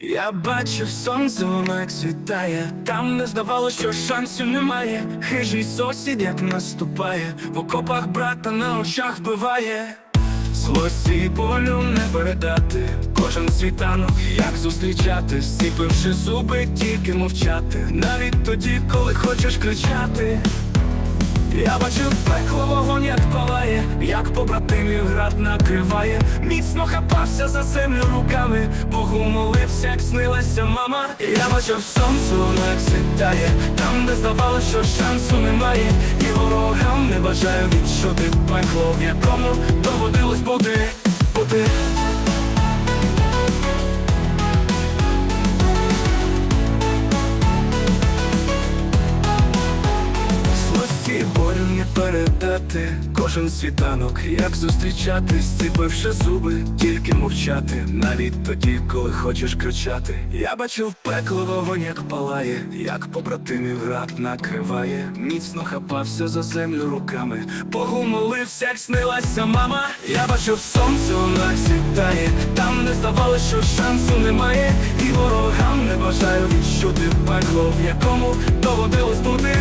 Я бачив сонце, воно як світає, там не здавалося, що шансів немає. Хижий сусід, як наступає, в окопах брата на очах вбиває. Злості і болю не передати, кожен світанок, як зустрічати, зціпивши зуби, тільки мовчати, навіть тоді, коли хочеш кричати. Я бачив пекло вогонь, як палає, як побратимів град накриває, міцно хапався за землю руками, Богу молився, як снилася мама. Я бачив сонце, воно як світає, там, де здавалося, що шансу немає, і ворогам не бажаю відчути пекло, в якому доводилось бути. Передати Кожен світанок, як зустрічати, Зціпивши зуби, тільки мовчати, навіть тоді, коли хочеш кричати. Я бачив пекло вогонь, як палає, як побратимів град накриває, міцно хапався за землю руками, Богу молився, як снилася мама. Я бачив сонце, воно як світає, там не здавалося, що шансу немає, і ворогам не бажаю відчути пекло, в якому доводилось бути,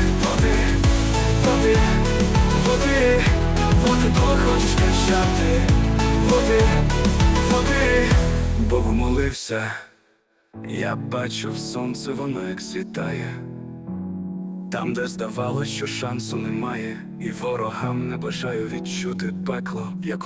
кричати Води, води, Бог молився Я бачив сонце, воно як світає Там, де здавалось, що шансу немає. І ворогам не бажаю відчути пекло, як